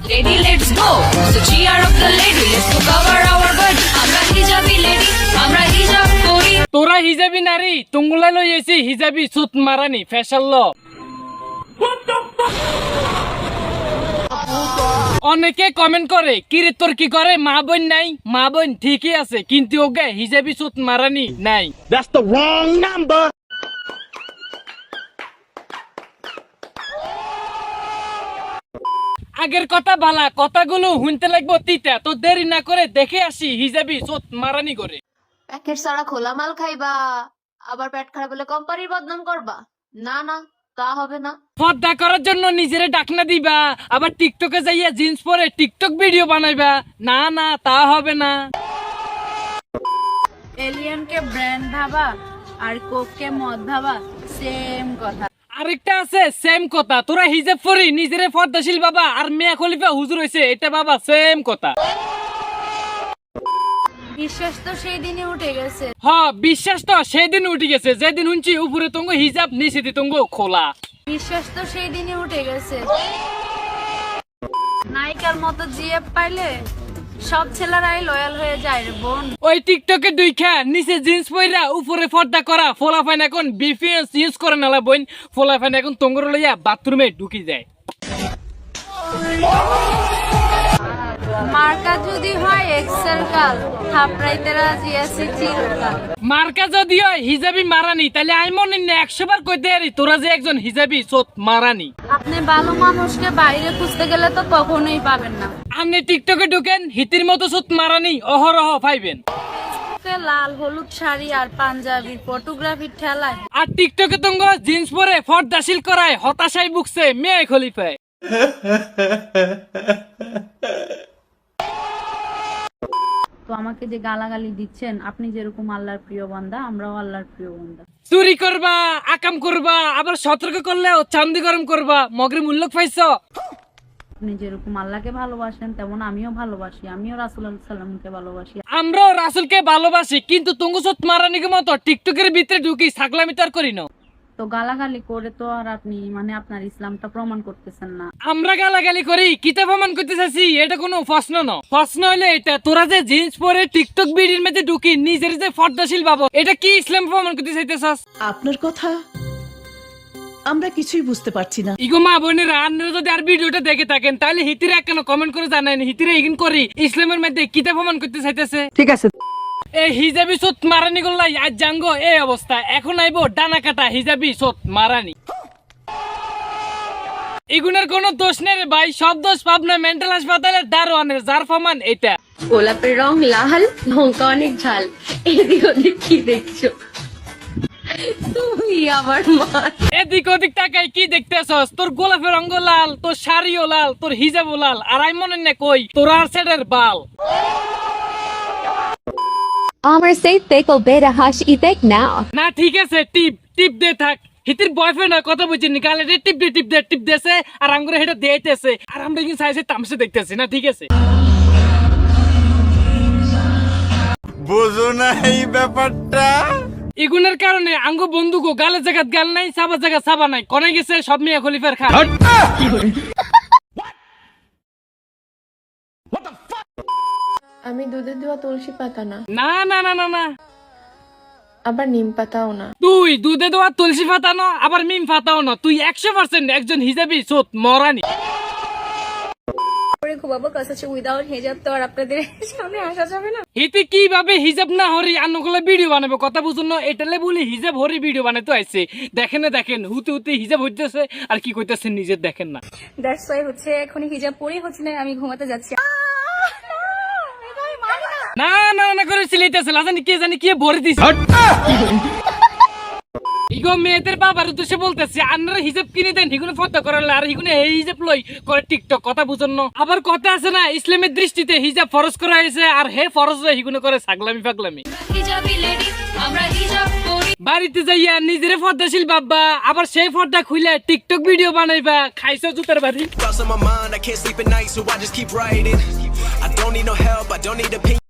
Lady, let's go. So cheer up the lady. Let's go cover our butt. আমরা হিজাবি lady. আমরা হিজাব করি। তোরা হিজাবি নারী তুঙ্গুলা লই এসি হিজাবি সুত মারানি ফ্যাশন ল অনেকে কমেন্ট করে কিরে তোর কি করে মা বোন নাই মা বোন ঠিকই আছে কিন্তু ওকে হিজাবি সুত মারানি নাই That's the wrong number. আগের কথা বালা কথাগুলো শুনতে লাগবো তিতা। তো দেরি না করে দেখে আসি হিজাবি সুত মারানি করে। প্যাকেট ছাড়া খোলা মাল খাইবা আবার পেট খারাপ হলে কোম্পানির বদনাম করবা। না না তা হবে না। পর্দা করার জন্য নিজেরে ডাকনা দিবা আবার টিকটকে যাইয়া জিন্স পরে টিকটক ভিডিও বানাইবা। না না তা হবে না। এলিয়ানকে ব্র্যান্ড ভাবা আর কোককে মদ ভাবা সেম কথা। আরেকটা আছে সেম কথা। তোরা হিজাব পরি নিজেরে পর্দাশীল বাবা আর মেয়া খলিফা হুজুর হইছে এটা বাবা সেম কথা। বিশ্বাস তো সেই দিনই উঠে গেছে। হ বিশ্বাস তো সেদিন উঠে গেছে। যেদিন শুনছি উপরে তঙ্গ হিজাব নিচে দি তঙ্গ খোলা। বিশ্বাস তো সেই দিনই উঠে গেছে। নায়িকার মতো জিএফ পাইলে সব ছেলেরাই লয়াল হয়ে যায় রে বোন। ওই টিকটকে দুইখা নিচে জিন্স পইরা উপরে পর্দা করা ফোলাফাইন এখন বিফিএস ইউজ করে নালা বইন ফোলাফাইন এখন তঙ্গর লইয়া বাথরুমে ঢুকি যায়। মার্কা যদি হয় এক্সেল কাল থাপড়াইতে রাজি আছি চিরকাল। মার্কা যদি হয় হিজাবি মারানি তাহলে আমি মনে না একশো বার কইতে পারি তোরা যে একজন হিজাবি সোত মারানি। আপনি ভালো মানুষকে বাইরে খুঁজতে গেলে তো কখনোই পাবেন না। আপনি টিকটকে ঢুকেন হিতির মতো সোত মারানি অহরহ পাইবেন লাল হলুদ শাড়ি আর পাঞ্জাবি ফটোগ্রাফির ঠেলায়। আর টিকটকে তঙ্গ জিন্স পরে ফর্দাশীল করায় হতাশায় বুকছে মেয়ে খলিফায়। তো আমাকে যে গালাগালি দিচ্ছেন আপনি যেরকম আল্লাহর প্রিয় বান্দা আমরাও আল্লাহর প্রিয় বান্দা। চুরি করবা আকাম করবা আবার সতর্ক করলেও চান্দি গরম করবা মগরি মূল্য পাইছ? আপনি যেরকম আল্লাহকে ভালোবাসেন তেমন আমিও ভালোবাসি। আমিও রাসুল সাল্লামকে ভালোবাসি। আমরাও রাসুলকে ভালোবাসি কিন্তু মারানিকে মতো টিকটকের ভিতরে ঢুকি ছাগলামি তার করি না। তো গালাগালি করে তো আর আপনি মানে আপনার ইসলামটা প্রমাণ করতেছেন না। আমরা গালাগালি করি কিতা প্রমাণ করতে এটা কোনো প্রশ্ন না। প্রশ্ন হলে এটা তোরা যে জিন্স পরে টিকটক ভিডিওর মধ্যে ঢুকি নিজের যে ফর্দাশীল ভাবো এটা কি ইসলাম প্রমাণ করতে চাইতেছাস? আপনার কথা আমরা কিছুই বুঝতে পারছি না। ইগো মা বোনেরা আপনারা যদি আর ভিডিওটা দেখে থাকেন তাহলে হিতিরা কেন কমেন্ট করে জানান হিতিরা ইগিন করি ইসলামের মধ্যে কিতা প্রমাণ করতে চাইতেছে। ঠিক আছে। এই হিজাবি সোত মারানি গুল্লাই আজ জাঙ্গো এই অবস্থা। এখন আইবো ডানা কাটা হিজাবি সোত মারানি। ইগুনের কোনো দোষ নেই রে ভাই সব দোষ পাবনা মেন্টাল হাসপাতালের দারোয়ানের যার প্রমাণ এটা গোলাপের রং লাল লঙ্কা অনেক ঝাল। এদিক ওদিক কি দেখছ? তুমি আমার মা। এদিক ওদিক তাকাই কি দেখতেছস? তোর গোলাপের রঙ লাল তোর শাড়িও লাল তোর হিজাবও লাল আর আমি মনে না কই তোর আর সেটের বাল। Amr say Theko Beta Hush Ethek now. না ঠিক আছে টিপ টিপ দে থাক। হিতির বয়ফ্রেন্ড কথা বুঝছি নি কালে টিপ দে টিপ দে টিপ দেছে আর আঙ্গুরে হেটা দিয়েতেছে আর আমরা কিন্তু সাইজে তামসে দেখতেছি না ঠিক আছে? বুঝো না এই ব্যাপারটা? ইগুনের কারণে আঙ্গু বন্ধুকো গালে জায়গাত গাল নাই সাবা জায়গা সাবা নাই। কনে গেছে সব মিয়া খলিফার খা আমি দুধে দেওয়া তুলসী পাতা না। না না না না না। আবার নিম পাতাও না। তুই দুধে দেওয়া তুলসী ফাতানো আবার মিম ফাতাও না। তুই একশো পার্সেন্ট একজন হিজাবি সোত মরানি। ঘুমাবো কাজ হচ্ছে উইদাউট হেজাব তো আর আপনাদের সামনে আসা যাবে না। হিতে কীভাবে হিজাব না হরি আন্নগুলো ভিডিও বানাবো? কথা বুঝুন না এটালে বলি হিজাব হরি ভিডিও বানাতে আইছে। দেখেন না দেখেন হুতে হুতে হিজাব হইতেছে আর কি কইতেছে নিজের দেখেন না। দ্যাটস ওয়াই হচ্ছে এখন হিজাব পরে হচ্ছে না আমি ঘুমাতে যাচ্ছি। না না। না করে সিলাইতেছে লাজানি কে জানি কে ভরে দিছে। মেয়েদের বাবার উদ্দেশ্যে বলতেছে আপনারা হিসাব কিনে দেন, হিগুনে ফটো করালে আর হিগুনে এই লই করে টিকটক কথা বুঝুন না। আবার কথা আছে না, ইসলামের দৃষ্টিতে হিজাব ফরজ করা হয়েছে, আর হে ফরজ হিগুনে করে ছাগলামি ফাগলামি। বাড়িতে যাইয়া নিজেরে পর্দাশীল বাব্বা আবার সেই পর্দা খুলে টিকটক ভিডিও বানাইবা, খাইছো জুতার বাড়ি।